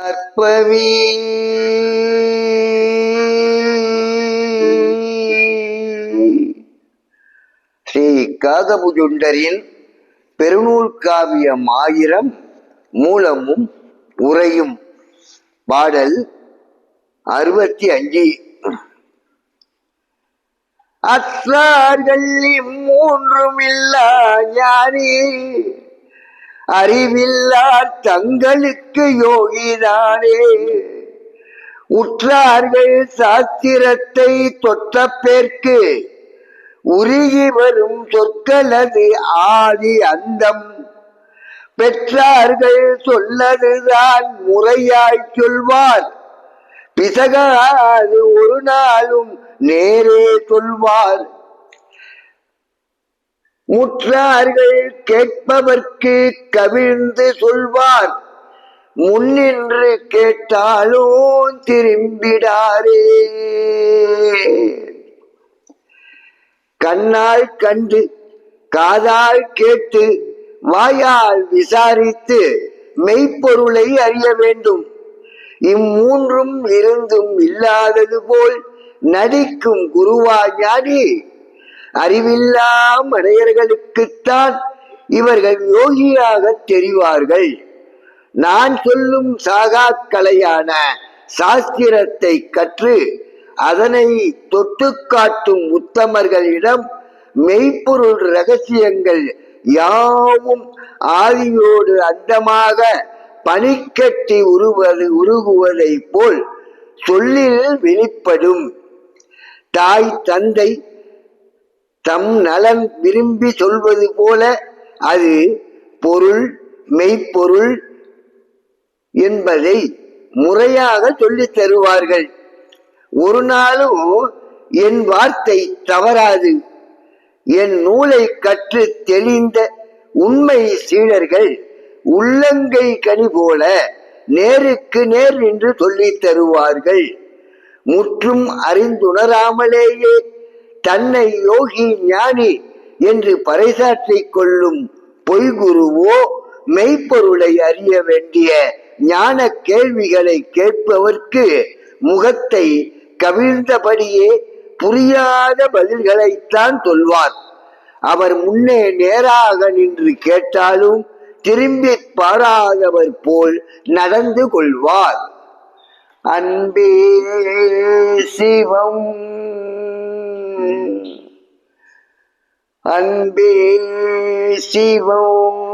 கற்பவி ஸ்ரீ காகபுஜுண்டரின் பெருநூல் காவியம் ஆயிரம் மூலமும் உரையும் பாடல் அறுபத்தி அஞ்சு. அற்றார்கள் மூன்றும் இல்லா ஞானி. அறிவில்லார் தங்களுக்கு யோகிதானே. உற்றார்கள் சாஸ்திரத்தை தொட்ட பேர்க்கு உருகி வரும் சொற்களது ஆதி அந்தம். பெற்றார்கள் சொல்லதுதான் முறையாய் சொல்வார். பிசகாது ஒரு நாளும் நேரே சொல்வார். முற்றார்கள் கேட்பவர்க்கு கவிழ்ந்து சொல்வார். முன்னின்று கேட்டாலும் திரும்பிடாரே. கண்ணால் கண்டு காதால் கேட்டு வாயால் விசாரித்து மெய்ப்பொருளை அறிய வேண்டும். இம்மூன்றும் இருந்தும் இல்லாதது போல் நடிக்கும் குருவா ஞானி அறிவில்லா மனையர்களுக்குத்தான் இவர்கள் யோகியாக தெரிவார்கள். நான் சொல்லும் சாகா கலையான சாஸ்திரத்தை கற்று அதனை தொட்டு காட்டும் உத்தமர்களிடம் மெய்ப்பொருள் ரகசியங்கள் யாவும் ஆதியோடு அந்தமாக பனிக்கட்டி உருவது உருகுவதை போல் சொல்லில் வெளிப்படும். தாய் தந்தை தம் நலன் விரும்பி சொல்வது போல அது பொருள் மெய்ப்பொருள் என்பதை முறையாக சொல்லித் தருவார்கள். ஒரு நாளும் என் வார்த்தை தவறாது. என் நூலை கற்று தெளிந்த உண்மை சீடர்கள் உள்ளங்கை கனி போல நேருக்கு நேர் என்று சொல்லித் தருவார்கள். முற்றும் அறிந்துணராமலேயே தன்னை யோகி ஞானி என்று பறைசாற்றிக் கொள்ளும் பொய்குருவோ மெய்ப்பொருளை அறிய வேண்டிய ஞான கேள்விகளை கேட்பவர்க்கு முகத்தை கவிழ்ந்தபடியே புரியாத பதில்களைத்தான் சொல்வார். அவர் முன்னே நேராக நின்று கேட்டாலும் திரும்பி பாராதவர் போல் நடந்து கொள்வார். அன்பே சிவம் அன்பே சிவம்.